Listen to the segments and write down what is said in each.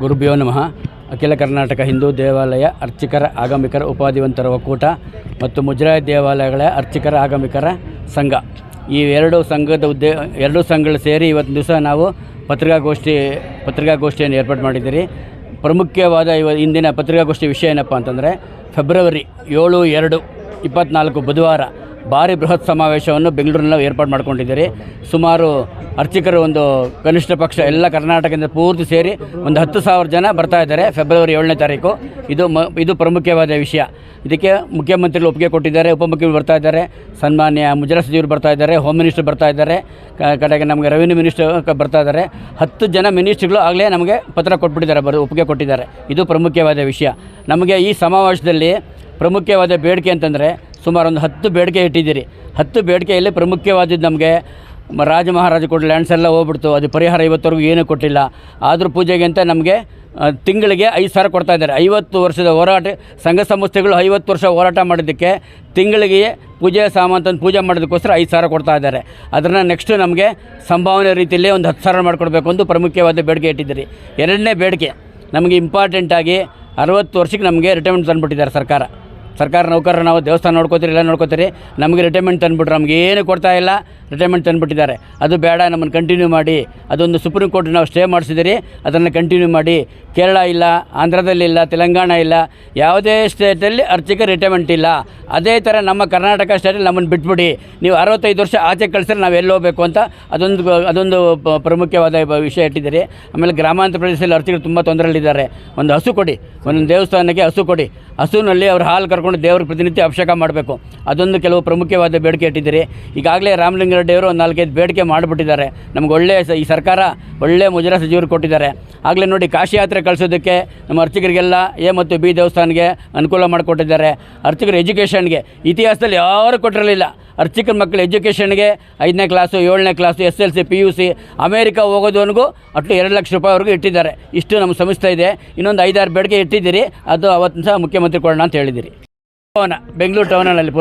ಗುರುಭ್ಯೋ ನಮಃ. ಅಖಿಲ ಕರ್ನಾಟಕ ಹಿಂದೂ ದೇವಾಲಯ ಅರ್ಚಕರ ಆಗಮಿಕರ ಉಪಾಧಿವಂತರ ಒಕ್ಕೂಟ ಮತ್ತು ಮುಜರಾಯಿ ದೇವಾಲಯಗಳ ಅರ್ಚಕರ ಆಗಮಿಕರ ಸಂಘ. ಈ ಎರಡು ಸಂಘದ ಉದ್ದೇ, ಎರಡೂ ಸಂಘಗಳು ಸೇರಿ ಇವತ್ತು ದಿವಸ ನಾವು ಪತ್ರಿಕಾಗೋಷ್ಠಿ, ಪತ್ರಿಕಾಗೋಷ್ಠಿಯನ್ನು ಏರ್ಪಾಡು ಮಾಡಿದ್ದೀರಿ. ಪ್ರಮುಖವಾದ ಇವ, ಇಂದಿನ ಪತ್ರಿಕಾಗೋಷ್ಠಿ ವಿಷಯ ಏನಪ್ಪ ಅಂತಂದರೆ, ಫೆಬ್ರವರಿ ಏಳು ಎರಡು ಇಪ್ಪತ್ತ್ನಾಲ್ಕು ಬುಧವಾರ ಭಾರಿ ಬೃಹತ್ ಸಮಾವೇಶವನ್ನು ಬೆಂಗಳೂರಿನಲ್ಲಿ ಏರ್ಪಾಡು ಮಾಡ್ಕೊಂಡಿದ್ದೀರಿ. ಸುಮಾರು ಅರ್ಚಕರು, ಒಂದು ಕನಿಷ್ಠ ಪಕ್ಷ ಎಲ್ಲ ಕರ್ನಾಟಕದಿಂದ ಪೂರ್ತಿ ಸೇರಿ ಒಂದು ಹತ್ತು ಸಾವಿರ ಜನ ಬರ್ತಾ ಇದ್ದಾರೆ ಫೆಬ್ರವರಿ ಏಳನೇ ತಾರೀಕು. ಇದು ಮ, ಇದು ಪ್ರಮುಖವಾದ ವಿಷಯ. ಇದಕ್ಕೆ ಮುಖ್ಯಮಂತ್ರಿಗಳು ಒಪ್ಪಿಗೆ ಕೊಟ್ಟಿದ್ದಾರೆ, ಉಪಮುಖ್ಯಮಂತ್ರಿ ಬರ್ತಾ ಇದ್ದಾರೆ, ಸನ್ಮಾನ್ಯ ಮುಜರಾ ಸಚಿವರು ಬರ್ತಾ ಇದ್ದಾರೆ, ಹೋಮ್ ಮಿನಿಸ್ಟರ್ ಬರ್ತಾ ಇದ್ದಾರೆ ಕಡೆಗೆ ನಮಗೆ ರೆವಿನ್ಯೂ ಮಿನಿಸ್ಟರ್ ಬರ್ತಾ ಇದ್ದಾರೆ. ಹತ್ತು ಜನ ಮಿನಿಸ್ಟ್ರುಗಳು ಆಗಲೇ ನಮಗೆ ಪತ್ರ ಕೊಟ್ಬಿಟ್ಟಿದ್ದಾರೆ, ಬರೋ, ಒಪ್ಪಿಗೆ ಕೊಟ್ಟಿದ್ದಾರೆ. ಇದು ಪ್ರಮುಖವಾದ ವಿಷಯ. ನಮಗೆ ಈ ಸಮಾವೇಶದಲ್ಲಿ ಪ್ರಮುಖವಾದ ಬೇಡಿಕೆ ಅಂತಂದರೆ ಸುಮಾರು ಒಂದು ಹತ್ತು ಬೇಡಿಕೆ ಇಟ್ಟಿದ್ದೀರಿ. ಹತ್ತು ಬೇಡಿಕೆಯಲ್ಲಿ ಪ್ರಮುಖವಾದದ್ದು ನಮಗೆ ರಾಜ ಮಹಾರಾಜ ಕೊಟ್ಟ ಲ್ಯಾಂಡ್ಸ್ ಎಲ್ಲ ಹೋಗ್ಬಿಡ್ತು. ಅದು ಪರಿಹಾರ ಇವತ್ತವರೆಗೂ ಏನೂ ಕೊಟ್ಟಿಲ್ಲ. ಆದರೂ ಪೂಜೆಗೆ ಅಂತ ನಮಗೆ ತಿಂಗಳಿಗೆ ಐದು ಸಾವಿರ ಕೊಡ್ತಾ ಇದ್ದಾರೆ. ಐವತ್ತು ವರ್ಷದ ಹೋರಾಟ, ಸಂಘ ಸಂಸ್ಥೆಗಳು ಐವತ್ತು ವರ್ಷ ಹೋರಾಟ ಮಾಡಿದ್ದಕ್ಕೆ ತಿಂಗಳಿಗೆ ಪೂಜೆ ಸಾಮಂತನ ಪೂಜೆ ಮಾಡೋದಕ್ಕೋಸ್ಕರ ಐದು ಸಾವಿರ ಕೊಡ್ತಾ ಇದ್ದಾರೆ. ಅದನ್ನು ನೆಕ್ಸ್ಟು ನಮಗೆ ಸಂಭಾವನೆ ರೀತಿಯಲ್ಲಿ ಒಂದು ಹತ್ತು ಸಾವಿರ ಮಾಡಿಕೊಡ್ಬೇಕು ಅಂತ ಪ್ರಮುಖವಾದ ಬೇಡಿಕೆ ಇಟ್ಟಿದ್ದೀರಿ. ಎರಡನೇ ಬೇಡಿಕೆ ನಮಗೆ ಇಂಪಾರ್ಟೆಂಟಾಗಿ ಅರವತ್ತು ವರ್ಷಕ್ಕೆ ನಮಗೆ ರಿಟೈರ್ಮೆಂಟ್ ತಂದುಬಿಟ್ಟಿದ್ದಾರೆ ಸರ್ಕಾರ. ಸರ್ಕಾರ ನೌಕರರು ನಾವು ದೇವಸ್ಥಾನ ನೋಡ್ಕೋತೀರಿ, ಇಲ್ಲ ನೋಡ್ಕೋತೀರಿ, ನಮಗೆ ರಿಟೈರ್ಮೆಂಟ್ ತಂದುಬಿಟ್ರು ನಮ್ಗೆ ಏನು ಕೊಡ್ತಾ ಇಲ್ಲ ರಿಟೈರ್ಮೆಂಟ್ ತಂದುಬಿಟ್ಟಿದ್ದಾರೆ. ಅದು ಬೇಡ, ನಮ್ಮನ್ನು ಕಂಟಿನ್ಯೂ ಮಾಡಿ, ಅದೊಂದು ಸುಪ್ರೀಂ ಕೋರ್ಟ್ ನಾವು ಸ್ಟೇ ಮಾಡಿಸಿದಿರಿ ಅದನ್ನು ಕಂಟಿನ್ಯೂ ಮಾಡಿ. ಕೇರಳ ಇಲ್ಲ, ಆಂಧ್ರದಲ್ಲಿ ಇಲ್ಲ, ತೆಲಂಗಾಣ ಇಲ್ಲ, ಯಾವುದೇ ಸ್ಟೇಟಲ್ಲಿ ಅರ್ಜಿಗೆ ರಿಟೈರ್ಮೆಂಟ್ ಇಲ್ಲ. ಅದೇ ಥರ ನಮ್ಮ ಕರ್ನಾಟಕ ಸ್ಟೇಟಲ್ಲಿ ನಮ್ಮನ್ನು ಬಿಟ್ಬಿಡಿ. ನೀವು ಅರವತ್ತೈದು ವರ್ಷ ಆಚೆ ಕಳಿಸಿದ್ರೆ ನಾವು ಎಲ್ಲಿ ಹೋಗಬೇಕು ಅಂತ ಅದೊಂದು ಅದೊಂದು ಪ್ರಮುಖವಾದ ವಿಷಯ ಇಟ್ಟಿದ್ದೀರಿ. ಆಮೇಲೆ ಗ್ರಾಮಾಂತರ ಪ್ರದೇಶದಲ್ಲಿ ಅರ್ಜಿಗಳು ತುಂಬ ತೊಂದರೆಯಲ್ಲಿದ್ದಾರೆ. ಒಂದು ಹಸು ಕೊಡಿ ಒಂದೊಂದು ದೇವಸ್ಥಾನಕ್ಕೆ ಹಸು ಕೊಡಿ. ಹಸುನಲ್ಲಿ ಅವ್ರು ಹಾಲು ಕರ್ಕೊಂಡು ದೇವ್ರ ಪ್ರತಿನಿತ್ಯ ಅಭಿಷೇಕ ಮಾಡಬೇಕು. ಅದೊಂದು ಕೆಲವು ಪ್ರಮುಖವಾದ ಬೇಡಿಕೆ ಇಟ್ಟಿದ್ದೀರಿ. ಈಗಾಗಲೇ ರಾಮಲಿಂಗಾರೆಡ್ಡಿಯವರು ಒಂದು ನಾಲ್ಕೈದು ಬೇಡಿಕೆ ಮಾಡಿಬಿಟ್ಟಿದ್ದಾರೆ. ನಮ್ಗೆ ಒಳ್ಳೆ ಸ- ಈ ಸರ್ಕಾರ ಒಳ್ಳೆ ಮುಜರಾ ಸಚಿವರು ಕೊಟ್ಟಿದ್ದಾರೆ. ಆಗಲೇ ನೋಡಿ ಕಾಶಿ ಯಾತ್ರೆ ಕಳಿಸೋದಕ್ಕೆ ನಮ್ಮ ಅರ್ಚಕರಿಗೆಲ್ಲ ಎ ಮತ್ತು ಬಿ ದೇವಸ್ಥಾನಕ್ಕೆ ಅನುಕೂಲ ಮಾಡಿಕೊಟ್ಟಿದ್ದಾರೆ. ಅರ್ಚಕರು ಎಜುಕೇಷನ್ಗೆ ಇತಿಹಾಸದಲ್ಲಿ ಯಾರು ಕೊಟ್ಟಿರಲಿಲ್ಲ. ಅರ್ಚಕರ ಮಕ್ಕಳು ಎಜುಕೇಷನ್ಗೆ ಐದನೇ ಕ್ಲಾಸು ಏಳನೇ class S L C P U C America ಹೋಗೋದವನಿಗೂ ಅಟ್ಟು ಎರಡು ಲಕ್ಷ ರೂಪಾಯಿವರೆಗೂ ಇಟ್ಟಿದ್ದಾರೆ. ಇಷ್ಟು ನಮ್ಮ ಸಂಸ್ಥೆ ಇದೆ. ಇನ್ನೊಂದು ಐದಾರು ಬೇಡಿಕೆ ಇಟ್ಟಿದ್ದೀರಿ. ಅದು ಅವತ್ತು ಸಹ ಮುಖ್ಯಮಂತ್ರಿ ಕೊಡೋಣ ಅಂತ ಹೇಳಿದಿರಿ ಭವನ ಬೆಂಗಳೂರು ಟೌನಲ್ಲಿ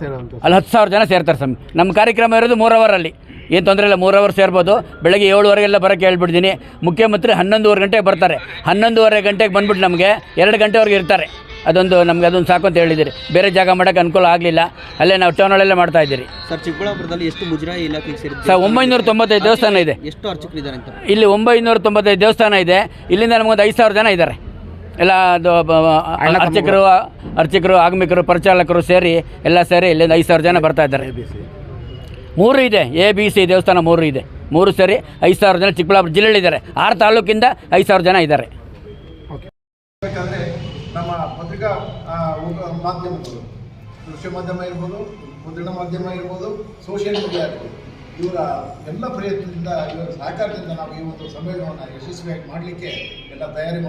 ಸೇರುವಂತ? ಅಲ್ಲಿ ಹತ್ತು ಸಾವಿರ ಜನ ಸೇರ್ತಾರೆ ಸ್ವಾಮಿ. ನಮ್ಮ ಕಾರ್ಯಕ್ರಮ ಇರೋದು ಮೂರು ಅವರಲ್ಲಿ ಏನು ತೊಂದರೆ ಇಲ್ಲ ಮೂರು ಅವರ್ ಸೇರ್ಬೋದು. ಬೆಳಗ್ಗೆ ಏಳುವರೆಗೆಲ್ಲ ಬರೋಕ್ಕೆ ಹೇಳ್ಬಿಡ್ತೀನಿ. ಮುಖ್ಯಮಂತ್ರಿ ಹನ್ನೊಂದುವರೆ ಗಂಟೆಗೆ ಬರ್ತಾರೆ. ಹನ್ನೊಂದುವರೆ ಗಂಟೆಗೆ ಬಂದ್ಬಿಟ್ಟು ನಮಗೆ ಎರಡು ಗಂಟೆವರೆಗೆ ಇರ್ತಾರೆ. ಅದೊಂದು ನಮ್ಗೆ ಅದೊಂದು ಸಾಕು ಅಂತ ಹೇಳಿದಿರಿ. ಬೇರೆ ಜಾಗ ಮಾಡೋಕ್ಕೆ ಅನುಕೂಲ ಆಗಲಿಲ್ಲ. ಅಲ್ಲೇ ನಾವು ಟೌನಲ್ಲೇ ಮಾಡ್ತಾ ಇದ್ದೀರಿ. ಸರ್ ಚಿಕ್ಕಬಳ್ಳಾಪುರದಲ್ಲಿ ಎಷ್ಟು ಮುಜರಾಯಿ ಇಲಾಖೆ ಸೇರಿದೆ ಸರ್ ಒಂಬೈನೂರ ತೊಂಬತ್ತೈದು ದೇವಸ್ಥಾನ ಇದೆ. ಎಷ್ಟು ಅರ್ಚಕರಿದ್ದಾರೆ ಅಂತ? ಇಲ್ಲಿ ಒಂಬೈನೂರ ತೊಂಬತ್ತೈದು ದೇವಸ್ಥಾನ ಇದೆ. ಇಲ್ಲಿಂದ ನಮಗೊಂದು ಐದು ಸಾವಿರ ಜನ ಇದ್ದಾರೆ. ಎಲ್ಲ ಅದು ಅರ್ಚಕರು ಅರ್ಚಕರು ಆಗಮಿಕರು ಪರಿಚಾಲಕರು ಸೇರಿ ಎಲ್ಲ ಸೇರಿ ಇಲ್ಲಿಂದ ಐದು ಸಾವಿರ ಜನ ಬರ್ತಾ ಇದ್ದಾರೆ. ಮೂರು ಇದೆ. ಎ ಬಿ ಸಿ ದೇವಸ್ಥಾನ ಮೂರು ಇದೆ. ಮೂರು ಸೇರಿ ಐದು ಸಾವಿರ ಜನ ಚಿಕ್ಕಬಳ್ಳಾಪುರ ಜಿಲ್ಲೆಯಲ್ಲಿದ್ದಾರೆ. ಆರು ತಾಲೂಕಿಂದ ಐದು ಸಾವಿರ ಜನ ಇದ್ದಾರೆ ಬೇಕಾದ್ರೆ ನಮ್ಮ ಪತ್ರಿಕಾ ಮಾಧ್ಯಮಗಳು ದೃಶ್ಯ ಮಾಧ್ಯಮ ಇರ್ಬೋದು. ಮುದ್ರಣ ಮಾಧ್ಯಮ ಇರ್ಬೋದು ಸೋಷಿಯಲ್ ಮೀಡಿಯಾ ಇರ್ಬೋದು. ಇವರ ಎಲ್ಲ ಪ್ರಯತ್ನದಿಂದ, ಇವರ ಸಹಕಾರದಿಂದ ನಾವು ಈ ಒಂದು ಸಮ್ಮೇಳನವನ್ನು ಯಶಸ್ವಿಯಾಗಿ ಮಾಡಲಿಕ್ಕೆ ಎಲ್ಲ ತಯಾರಿ ಮಾಡಿ